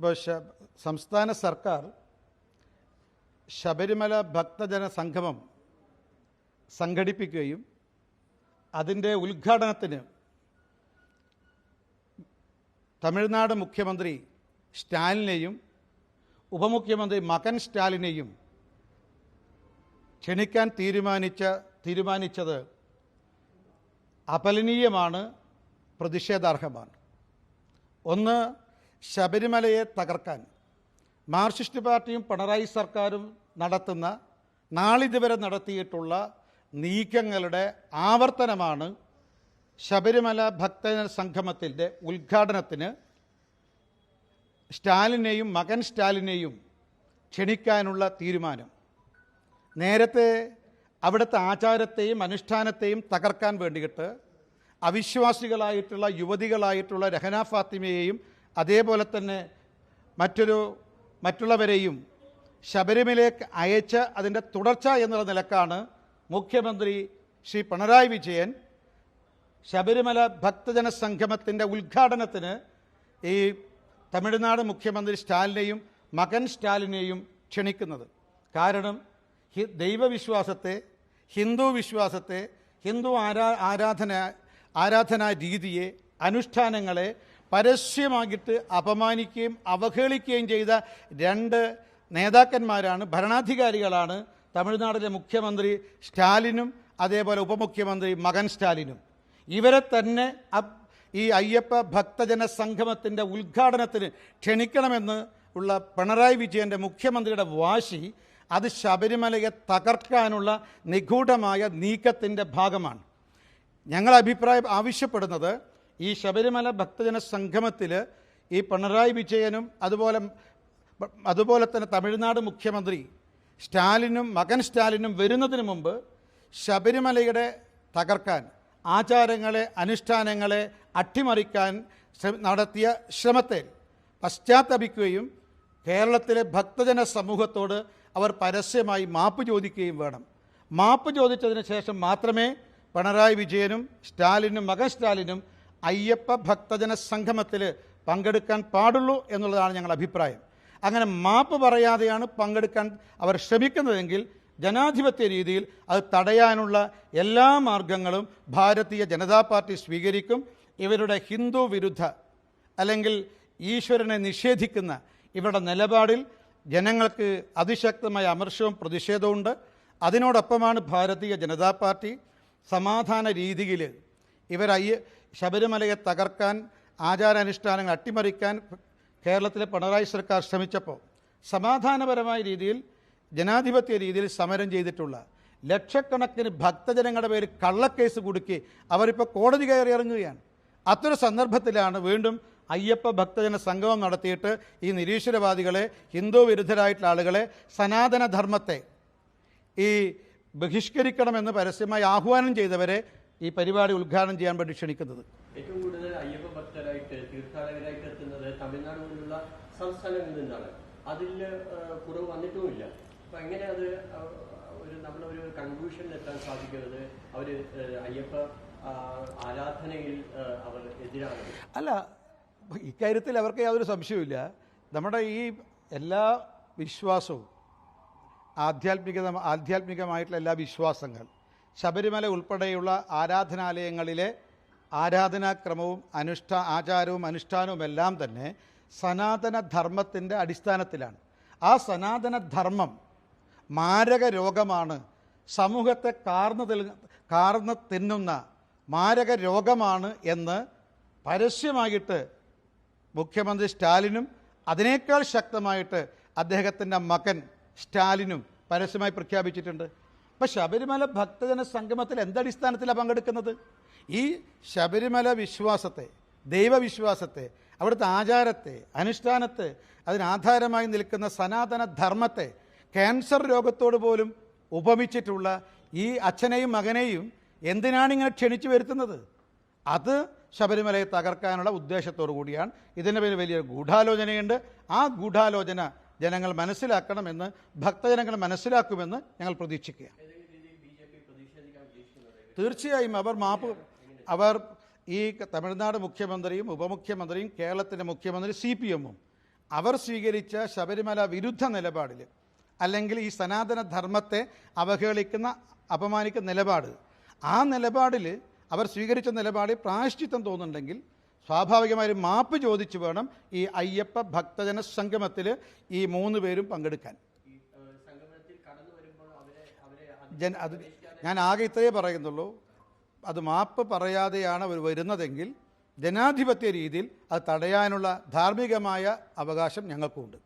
ഇപ്പോൾ സംസ്ഥാന സർക്കാർ ശബരിമല ഭക്തജന സംഗമം സംഘടിപ്പിക്കുകയും അതിന്റെ ഉദ്ഘാടനത്തിന് തമിഴ്നാട് മുഖ്യമന്ത്രി സ്റ്റാലിനെയും ഉപമുഖ്യമന്ത്രി മകൻ സ്റ്റാലിനെയും ക്ഷണിക്കാൻ തീരുമാനിച്ച തീരുമാനിച്ചത് അപലനീയമാണ് പ്രതിഷേധാർഹമാണ്. ഒന്ന് ശബരിമലയെ തകർക്കാൻ മാർക്സിസ്റ്റ് പാർട്ടിയും പിണറായി സർക്കാരും നടത്തുന്ന നാളിതുവരെ നടത്തിയിട്ടുള്ള നീക്കങ്ങളുടെ ആവർത്തനമാണ് ശബരിമല ഭക്തജന സംഗമത്തിന്റെ ഉദ്ഘാടനത്തിന് സ്റ്റാലിനെയും മകൻ സ്റ്റാലിനെയും ക്ഷണിക്കാനുള്ള തീരുമാനം. നേരത്തെ അവിടുത്തെ ആചാരത്തെയും അനുഷ്ഠാനത്തെയും തകർക്കാൻ വേണ്ടിയിട്ട് അവിശ്വാസികളായിട്ടുള്ള യുവതികളായിട്ടുള്ള രഹന ഫാത്തിമയെയും അതേപോലെ തന്നെ മറ്റൊരു മറ്റുള്ളവരെയും ശബരിമലയിലേക്ക് അയച്ച് അതിന്റെ തുടർച്ച എന്നുള്ള നിലക്കാണ് മുഖ്യമന്ത്രി ശ്രീ പിണറായി വിജയൻ ശബരിമല ഭക്തജന സംഗമത്തിന്റെ ഉദ്ഘാടനത്തിന് ഈ തമിഴ്നാട് മുഖ്യമന്ത്രി സ്റ്റാലിനെയും മകൻ സ്റ്റാലിനെയും ക്ഷണിക്കുന്നത്. കാരണം ദൈവവിശ്വാസത്തെ ഹിന്ദു വിശ്വാസത്തെ ഹിന്ദു ആരാ ആരാധന ആരാധനാ രീതിയെ അനുഷ്ഠാനങ്ങളെ പരസ്യമായിട്ട് അപമാനിക്കുകയും അവഹേളിക്കുകയും ചെയ്ത രണ്ട് നേതാക്കന്മാരാണ് ഭരണാധികാരികളാണ് തമിഴ്നാടിലെ മുഖ്യമന്ത്രി സ്റ്റാലിനും അതേപോലെ ഉപമുഖ്യമന്ത്രി മകൻ സ്റ്റാലിനും. ഇവരെ തന്നെ ഈ അയ്യപ്പ ഭക്തജന സംഗമത്തിന്റെ ഉദ്ഘാടനത്തിന് ക്ഷണിക്കണമെന്ന് ഉള്ള പിണറായി വിജയന്റെ മുഖ്യമന്ത്രിയുടെ വാശി അത് ശബരിമലയെ തകർക്കാനുള്ള നിഗൂഢമായ നീക്കത്തിന്റെ ഭാഗമാണ്. ഞങ്ങൾ അഭിപ്രായം ആവശ്യപ്പെടുന്നത് ഈ ശബരിമല ഭക്തജന സംഗമത്തിൽ ഈ പിണറായി വിജയനും അതുപോലെ അതുപോലെ തന്നെ തമിഴ്നാട് മുഖ്യമന്ത്രി സ്റ്റാലിനും മകൻ സ്റ്റാലിനും വരുന്നതിന് മുമ്പ് ശബരിമലയുടെ തകർക്കാൻ ആചാരങ്ങളെ അനുഷ്ഠാനങ്ങളെ അട്ടിമറിക്കാൻ നടത്തിയ ശ്രമത്തെ പശ്ചാത്തപിക്കുകയും കേരളത്തിലെ ഭക്തജന സമൂഹത്തോട് അവർ പരസ്യമായി മാപ്പ് ചോദിക്കുകയും വേണം. മാപ്പ് ചോദിച്ചതിന് ശേഷം മാത്രമേ പിണറായി വിജയനും സ്റ്റാലിനും മകൻ സ്റ്റാലിനും അയ്യപ്പ ഭക്തജന സംഗമത്തിൽ പങ്കെടുക്കാൻ പാടുള്ളൂ എന്നുള്ളതാണ് ഞങ്ങളുടെ അഭിപ്രായം. അങ്ങനെ മാപ്പ് പറയാതെയാണ് പങ്കെടുക്കാൻ അവർ ശ്രമിക്കുന്നതെങ്കിൽ ജനാധിപത്യ രീതിയിൽ അത് തടയാനുള്ള എല്ലാ മാർഗങ്ങളും ഭാരതീയ ജനതാ പാർട്ടി സ്വീകരിക്കും. ഇവരുടെ ഹിന്ദു വിരുദ്ധ അല്ലെങ്കിൽ ഈശ്വരനെ നിഷേധിക്കുന്ന ഇവരുടെ നിലപാടിൽ ജനങ്ങൾക്ക് അതിശക്തമായ അമർഷവും പ്രതിഷേധവുമുണ്ട് അതിനോടൊപ്പമാണ് ഭാരതീയ ജനതാ പാർട്ടി സമാധാന രീതിയിൽ ഇവർ ശബരിമലയെ തകർക്കാൻ ആചാരാനുഷ്ഠാനങ്ങൾ അട്ടിമറിക്കാൻ കേരളത്തിലെ പിണറായി സർക്കാർ ശ്രമിച്ചപ്പോൾ സമാധാനപരമായ രീതിയിൽ ജനാധിപത്യ രീതിയിൽ സമരം ചെയ്തിട്ടുള്ള ലക്ഷക്കണക്കിന് ഭക്തജനങ്ങളുടെ പേര് കള്ളക്കേസ് കുടുക്കി അവരിപ്പോൾ കോടതി കയറി ഇറങ്ങുകയാണ്. അത്തരം സന്ദർഭത്തിലാണ് വീണ്ടും അയ്യപ്പ ഭക്തജന സംഗമം നടത്തിയിട്ട് ഈ നിരീശ്വരവാദികളെ ഹിന്ദു വിരുദ്ധരായിട്ടുള്ള ആളുകളെ സനാതനധർമ്മത്തെ ഈ ബഹിഷ്കരിക്കണമെന്ന് പരസ്യമായി ആഹ്വാനം ചെയ്തവരെ ഈ പരിപാടി ഉദ്ഘാടനം ചെയ്യാൻ വേണ്ടി ക്ഷണിക്കുന്നത്. ഏറ്റവും കൂടുതൽ അയ്യപ്പ ഭക്തരായിട്ട് തീർത്ഥാടകരായിട്ട് എത്തുന്നത് തമിഴ്നാട് പോലുള്ള സംസ്ഥാനങ്ങളിൽ നിന്നാണ്. അതിൽ കുറവ് വന്നിട്ടുമില്ല. അപ്പൊ എങ്ങനെ അത് ഒരു നമ്മളൊരു കൺക്ലൂഷനിൽ എത്താൻ സാധിക്കുന്നത്? അവർ അയ്യപ്പ ആരാധനയിൽ അവർ എതിരാണ് അല്ല ഇക്കാര്യത്തിൽ അവർക്ക് യാതൊരു സംശയവുമില്ല. നമ്മുടെ ഈ എല്ലാ വിശ്വാസവും ആധ്യാത്മികത ആധ്യാത്മികമായിട്ടുള്ള എല്ലാ വിശ്വാസങ്ങൾ ശബരിമല ഉൾപ്പെടെയുള്ള ആരാധനാലയങ്ങളിലെ ആരാധനാക്രമവും അനുഷ്ഠാ ആചാരവും അനുഷ്ഠാനവുമെല്ലാം തന്നെ സനാതന ധർമ്മത്തിന്റെ അടിസ്ഥാനത്തിലാണ്. ആ സനാതന ധർമ്മം മാരക രോഗമാണ്. സമൂഹത്തെ കാർന്നു തെളി കാർന്ന് തിന്നുന്ന മാരക രോഗമാണ് എന്ന് പരസ്യമായിട്ട് മുഖ്യമന്ത്രി സ്റ്റാലിനും അതിനേക്കാൾ ശക്തമായിട്ട് അദ്ദേഹത്തിന്റെ മകൻ സ്റ്റാലിനും പരസ്യമായി പ്രഖ്യാപിച്ചിട്ടുണ്ട്. അപ്പം ശബരിമല ഭക്തജന സംഗമത്തിൽ എന്തടിസ്ഥാനത്തിലാണ് പങ്കെടുക്കുന്നത്? ഈ ശബരിമല വിശ്വാസത്തെ ദൈവവിശ്വാസത്തെ അവിടുത്തെ ആചാരത്തെ അനുഷ്ഠാനത്തെ അതിനാധാരമായി നിൽക്കുന്ന സനാതന ധർമ്മത്തെ ക്യാൻസർ രോഗത്തോട് പോലും ഉപമിച്ചിട്ടുള്ള ഈ അച്ഛനെയും മകനെയും എന്തിനാണ് ഇങ്ങനെ ക്ഷണിച്ചു വരുത്തുന്നത്? അത് ശബരിമലയെ തകർക്കാനുള്ള ഉദ്ദേശത്തോടു കൂടിയാണ്. ഇതിന് പിന്നെ വലിയ ഗൂഢാലോചനയുണ്ട്. ആ ഗൂഢാലോചന ജനങ്ങൾ മനസ്സിലാക്കണമെന്ന് ഭക്തജനങ്ങൾ മനസ്സിലാക്കുമെന്ന് ഞങ്ങൾ പ്രതീക്ഷിക്കുക തീർച്ചയായും അവർ മാപ്പ് അവർ ഈ തമിഴ്നാട് മുഖ്യമന്ത്രിയും ഉപമുഖ്യമന്ത്രിയും കേരളത്തിന്റെ മുഖ്യമന്ത്രി സി പി എമ്മും അവർ സ്വീകരിച്ച ശബരിമല വിരുദ്ധ നിലപാടിൽ അല്ലെങ്കിൽ ഈ സനാതന ധർമ്മത്തെ അവഹേളിക്കുന്ന അപമാനിക്കുന്ന നിലപാട് ആ നിലപാടിൽ അവർ സ്വീകരിച്ച നിലപാടിൽ പ്രായശ്ചിത്തം തോന്നുന്നുണ്ടെങ്കിൽ സ്വാഭാവികമായും മാപ്പ് ചോദിച്ചു വേണം ഈ അയ്യപ്പ ഭക്തജന സംഗമത്തിൽ ഈ മൂന്ന് പേരും പങ്കെടുക്കാൻ. ജൻ അത് ഞാൻ ആകെ ഇത്രയേ പറയുന്നുള്ളൂ. അത് മാപ്പ് പറയാതെയാണ് അവർ വരുന്നതെങ്കിൽ ജനാധിപത്യ രീതിയിൽ അത് തടയാനുള്ള ധാർമ്മികമായ അവകാശം ഞങ്ങൾക്കുണ്ട്.